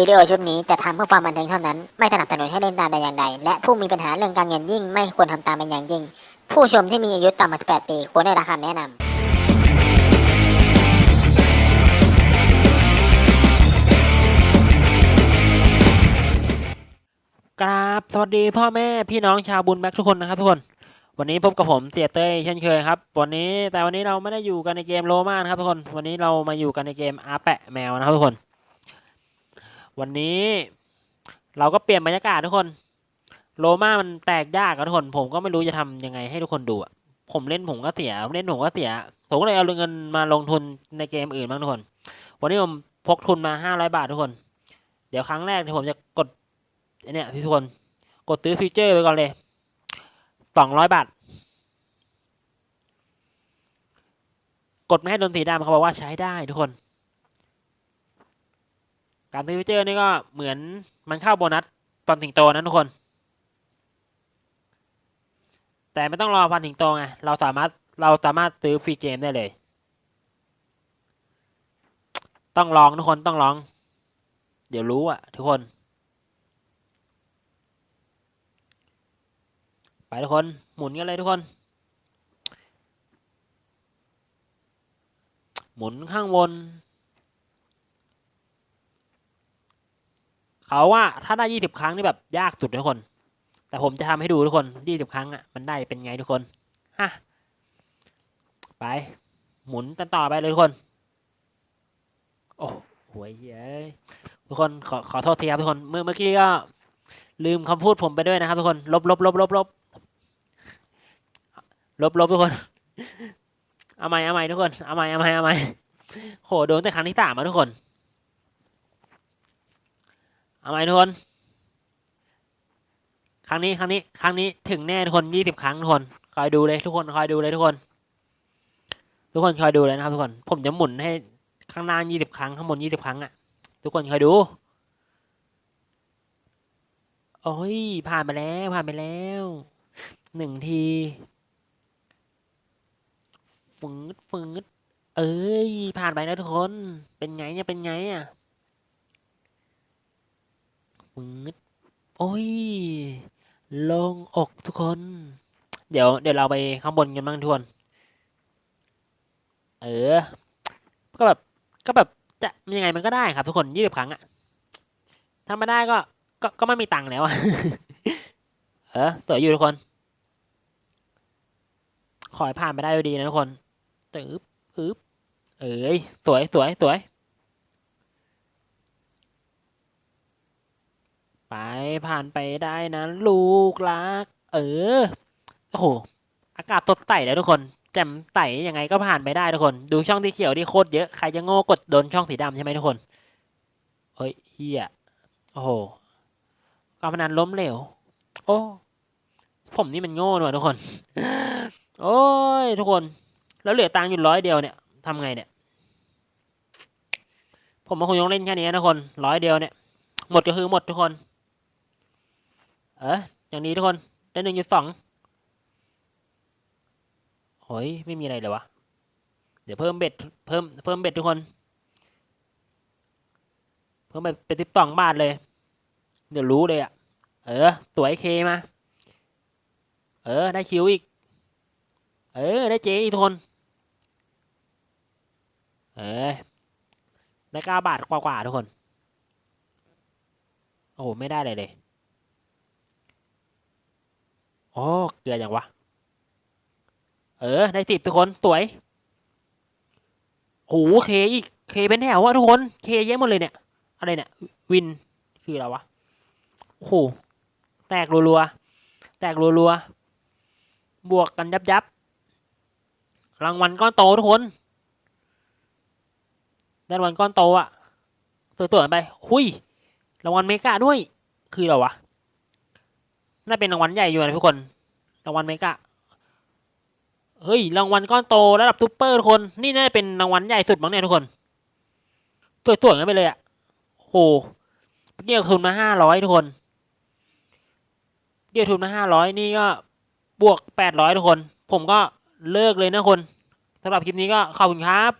วิดีโอชุดนี้จะทำเพื่อความบันเทิงเท่านั้น ไม่สนับสนุนให้เล่นตามแต่อย่างใด และผู้มีปัญหาเรื่องการเงินยิ่งไม่ควรทำตามเป็นอย่างยิ่ง ผู้ชมที่มีอายุต่ำกว่า18 ปีควรได้รับคำแนะนำกราบสวัสดีพ่อแม่พี่น้องชาวบุญแบ็คทุกคนนะครับทุกคน วันนี้พบกับผมเตียเต้ยเช่นเคยครับวันนี้แต่วันนี้เราไม่ได้อยู่กันในเกมโลมานครับทุกคน วันนี้เรามาอยู่กันในเกมอาแปะแมวนะครับทุกคน วันนี้เราก็เปลี่ยนบรรยากาศทุกคน โลมามันแตกยากอะทุกคน ผมก็ไม่รู้จะทำยังไงให้ทุกคนดูอะผมเล่นผมก็เสียเล่นผมก็เสีย ผมก็เลยเอาเงินมาลงทุนในเกมอื่นบ้างทุกคน วันนี้ผมพกทุนมาห้าร้อยบาททุกคน เดี๋ยวครั้งแรกที่ผมจะกดเนี่ยทุกคน กดซื้อฟีเจอร์ไปก่อนเลยสองร้อยบาท กดไม่ให้โดนสีดำเขาบอกว่าใช้ได้ทุกคน การซื้อฟีเจอร์นี่ก็เหมือนมันเข้าโบนัสตอนสิงโตนะทุกคน แต่ไม่ต้องรอฟันสิงโตไงเราสามารถเราสามารถซื้อฟรีเกมได้เลย ต้องลองทุกคนต้องลอง เดี๋ยวรู้อะทุกคน ไปทุกคนหมุนกันเลยทุกคน หมุนข้างบน เขาว่าถ้าได้ยี่สิบครั้งนี่แบบยากสุดทุกคน แต่ผมจะทำให้ดูทุกคนยี่สิบครั้งอะมันได้เป็นไงทุกคนฮะไป หมุนกันต่อไปเลยทุกคน โอ้โหเย้ยทุกคนขอขอโทษทีครับทุกคนเมื่อเมื่อกี้ก็ ลืมคำพูดผมไปด้วยนะครับทุกคนลบลบลบลบลบลบลบทุกคนเอาใหม่เอาใหม่ทุกคนเอาใหม่เอาใหม่เอาใหม่โหโดนแต่ครั้งที่สามมาทุกคน เอาใหมทุกคน ครั้งนี้ครั้งนี้ ครั้งนี้ถึงแน่ทุกคนยี่สิบครั้งทุกคน คอยดูเลยทุกคนคอยดูเลยทุกคน ทุกคนคอยดูเลยนะครับทุกคน ผมจะหมุนให้ข้างล่างยี่สิบครั้งข้างบนยี่สิบครั้งอะ ทุกคนคอยดู โอ้ยผ่านไปแล้วผ่านไปแล้วหนึ่งทีฟืดฟืดเอ้ยผ่านไปแล้วทุกคน เป็นไงเนี่ยเป็นไงอะ ฟืดโอ้ยลงอกทุกคน เดี๋ยวเดี๋ยวเราไปข้างบนกันบ้างทุกคนเออ ก็แบบก็แบบจะยังไงมันก็ได้ครับ ทุกคนยี่สิบครั้งอะถ้าไม่ได้ก็ก็ก็ไม่มีตังค์แล้วอะเออสวยอยู่ทุกคน ขอให้ผ่านไปได้ดีนะทุกคนตึ๊บอึ๊บเอ้ยสวยสวยสวย ไป ผ่านไปได้นะ ลูกรัก เออ โอ้โห อากาศสดใสแล้วทุกคน แจ่มใสยังไงก็ผ่านไปได้ทุกคน ดูช่องที่เขียวที่โคตรเยอะ ใครจะโง่กดโดนช่องสีดำใช่ไหมทุกคน เฮ้ยเฮียโอ้โหการพนันล้มเหลว โอ้ ผมนี่มันโง่หน่อยทุกคน โอ้ยทุกคน แล้วเหลือตังค์อยู่ร้อยเดียวเนี่ยทำไงเนี่ย ผมมาคงยงเล่นแค่นี้นะทุกคนร้อยเดียวเนี่ยหมดก็คือหมดทุกคน เอออย่างนี้ทุกคน ได้หนึ่งจุดสองโอ้ยไม่มีอะไรเลยวะ เดี๋ยวเพิ่มเบ็ดเพิ่มเพิ่มเบ็ดทุกคน เพิ่มเบ็ดเป็นสิบสองบาทเลย เดี๋ยวรู้เลยอะ่ะเออสวยเคมา เออ ได้คิวอีก เออ ได้เจอีกทุกคน เออได้เก้าบาทกว่าๆทุกคน โอ้โห ไม่ได้เลยเลย โอ้เกลืออย่างวะ เออ ได้สิบทุกคนสวยโอ้โหเคอีกเคเป็นแถววะทุกคนเคเยอะหมดเลยเนี่ย อะไรเนี่ย วินคืออะไรวะโอ้โหแตกรัวๆแตกรัวๆบวกกันยับยับๆรางวัลก้อนโตทุกคนได้รางวัลก้อนโตอะตัวตัวๆไป หุยรางวัลเมกาด้วย คืออะไรวะ น่าเป็นรางวัลใหญ่อยู่นะทุกคน รางวัลเมกาเฮ้ย รางวัลก้อนโตระดับซูเปอร์ทุกคน นี่น่าจะเป็นรางวัลใหญ่สุดมั้งเนี่ยทุกคนตัวตัวๆกันไปเลยอะโหเมื่อกี้ทุนมาห้าร้อยทุกคนเกี่ยวทุนมาห้าร้อยนี่ก็บวกแปดร้อยทุกคน ผมก็เลิกเลยนะคนสำหรับคลิปนี้ก็ขอบคุณครับ